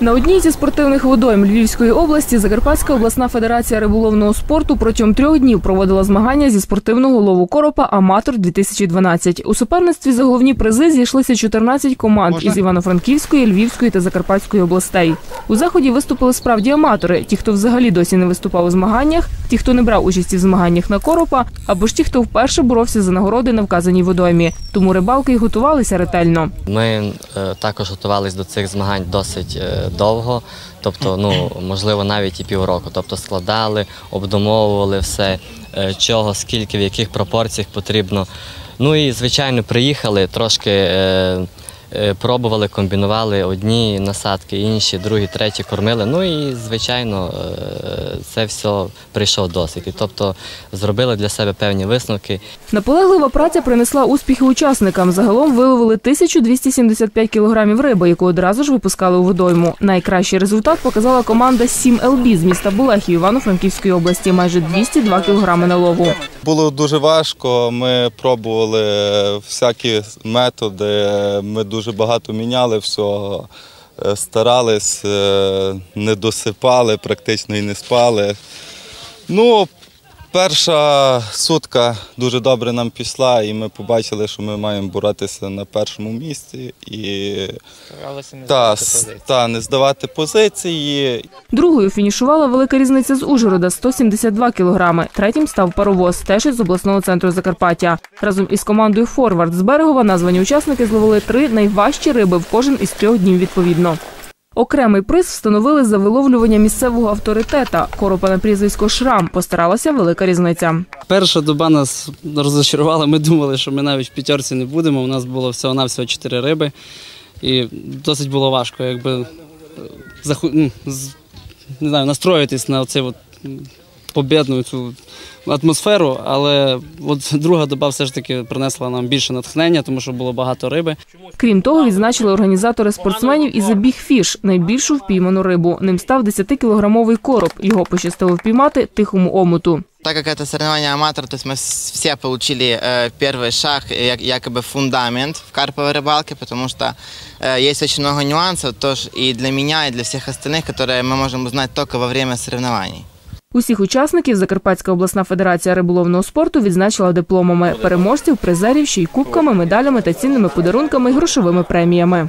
На одній зі спортивних водойм Львівської області Закарпатська обласна федерація риболовного спорту протягом трьох днів проводила змагання зі спортивного лову коропа Аматор 2012 У суперництві за головні призи зійшлися 14 команд із Івано-Франківської, Львівської та Закарпатської областей. У заході виступили справді аматори, ті, хто взагалі досі не виступав у змаганнях, ті, хто не брав участі в змаганнях на коропа, або ж ті, хто вперше боровся за нагороди на вказаній водоймі. Тому рибалки й готувалися ретельно. Ми е, також готувалися до цих змагань досить е, довго, тобто, ну можливо, навіть і півроку. Тобто складали, обдумовували все, е, чого, скільки, в яких пропорціях потрібно. Ну і звичайно, приїхали трошки. Е, Пробували, комбінували одні насадки, інші, другі, треті кормили. Ну і звичайно, е, це все прийшов досвід. І тобто зробили для себе певні висновки. Наполеглива праця принесла успіхи учасникам. Загалом виловили 1275 кілограмів риби, яку одразу ж випускали у водойму. Найкращий результат показала команда 7LB з міста Булехів Івано-Франківської області. Майже 202 кілограми на лову. Було дуже важко. Ми пробували всякі методи. Ми дуже багато міняли всього. Е, Старались, е, не досипали, практично і не спали. Ну, перша сутка дуже добре нам пішла, і ми побачили, що ми маємо боротися на першому місці і Старалися не та, здавати та, не здавати позиції. Другою фінішувала велика різниця з Ужгорода 172 кілограми. Третім став паровоз, теж із обласного центру Закарпаття. Разом із командою Форвард з берегова названі учасники зловили три найважчі риби в кожен із трьох днів відповідно. Окремий приз встановили за виловлювання місцевого авторитета. Коропа на прізвисько Шрам постаралася велика різниця. Перша доба нас розочарувала. Ми думали, що ми навіть в п'ятерці не будемо. У нас було всього-навсього чотири риби. І досить було важко, якби е, заху... не знаю, настроїтись на оцей от м, побєдну цю атмосферу. Але от друга доба все ж таки принесла нам більше натхнення, тому що було багато риби. Крім того, відзначили організатори спортсменів і забіг фіш найбільшу впійману рибу. Ним став 10-кілограмовий короб. Його пощастило впіймати тихому омуту. Так как это соревнование аматор, то есть мы с- все получили э, первый шаг, э, як- якобы фундамент в карповой рыбалке, потому что э, есть очень много нюансов тоже и для меня, и для всех остальных, которые мы можем узнать только во время соревнований. Усіх учасників Закарпатська обласна федерація риболовного спорту відзначила дипломами переможців, призерів, ще й кубками, медалями та цінними подарунками і грошовими преміями.